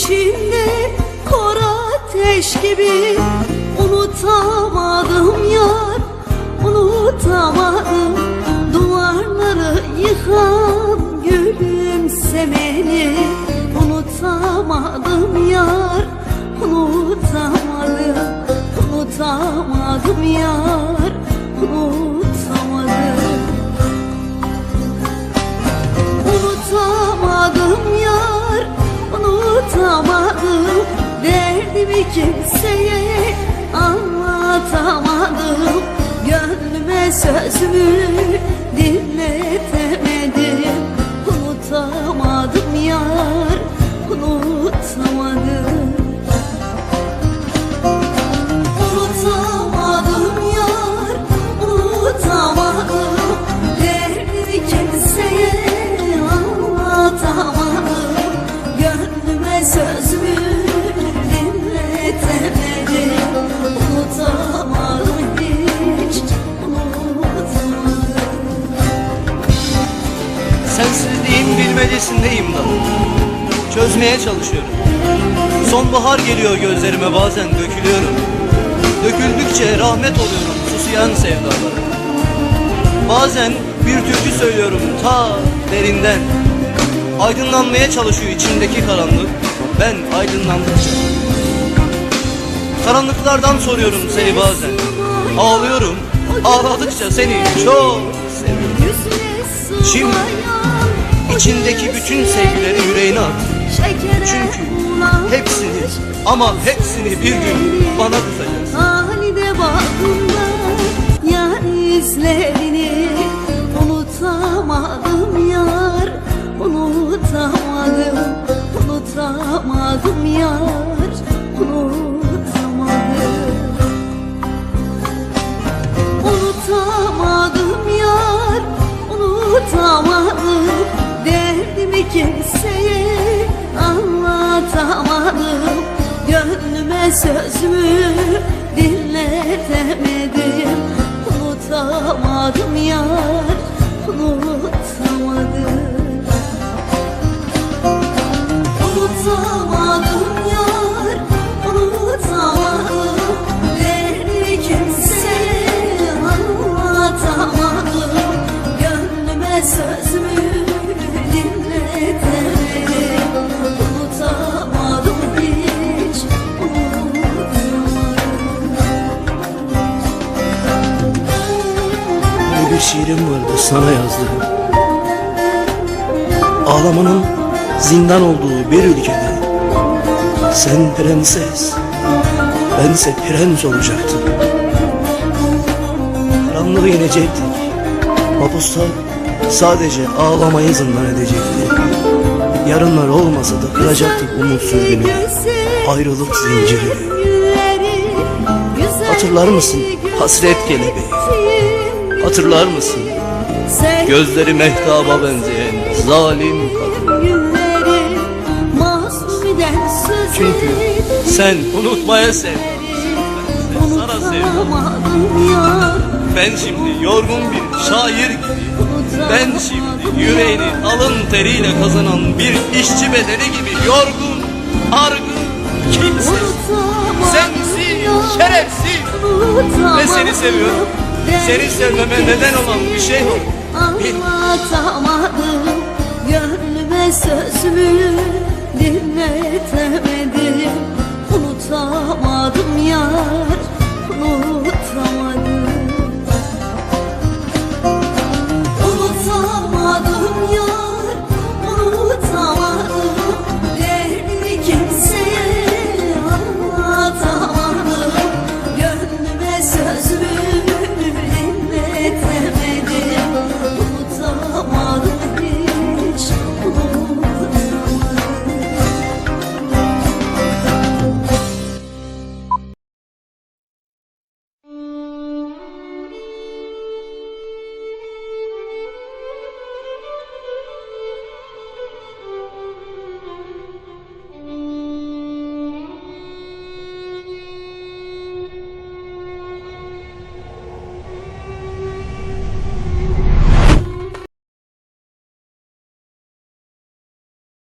içimde kor ateş gibi Unutamadım yar Unutamadım. Duvarları yıkan gülümsemeni Unutamadım yar Unutamadım Unutamadım yar Unutamadım Derdimi kimseye anlatamadım. Gönlüme sözümü dinletemedim. Unutamadım yar Unutamadım Bilmecesindeyim da. Çözmeye çalışıyorum. Sonbahar geliyor gözlerime bazen dökülüyorum. Döküldükçe rahmet oluyorum susayan sevdalara. Bazen bir türkü söylüyorum ta derinden. Aydınlanmaya çalışıyor içimdeki karanlık. Ben aydınlandıkça Karanlıklardan soruyorum seni bazen. Ağlıyorum. Ağladıkça seni çok seviyorum. Şimdi İçindeki bütün sevgileri yüreğine at. Çünkü hepsini ama hepsini bir gün bana tutacaksın Halide bakımda yar izlerini Unutamadım yar Unutamadım Unutamadım yar Unutamadım. Unutamadım yar Unutamadım kimseye anlatamadım. Gönlüme sözümü dinletemedim. Unutamadım yar Unutamadım. Unutamadım şiirim vardı sana yazdığım Ağlamanın zindan olduğu bir ülkede Sen prenses Bense prens olacaktım Karanlığı yenecektik Mapuslar sadece ağlamayı zindan edecekti. Yarınlar olmasa da kıracaktık umut sürgünü Ayrılık zincirini Hatırlar mısın? hasret kelebeği Hatırlar mısın? Gözleri mehtaba benzeyen zalim kadın. Çünkü sen unutmaya sev sana sevdim. Ben şimdi yorgun bir şair gibi Ben şimdi yüreğini alın teriyle kazanan bir işçi bedeni gibi yorgun, argın, kimsiz, sensiz, şerefsiz. Ve seni seviyorum Seni sevmeme neden olan bir şey Bil. Anlatamadım. Gönlüme sözümü dinletemedim. Unutamadım yar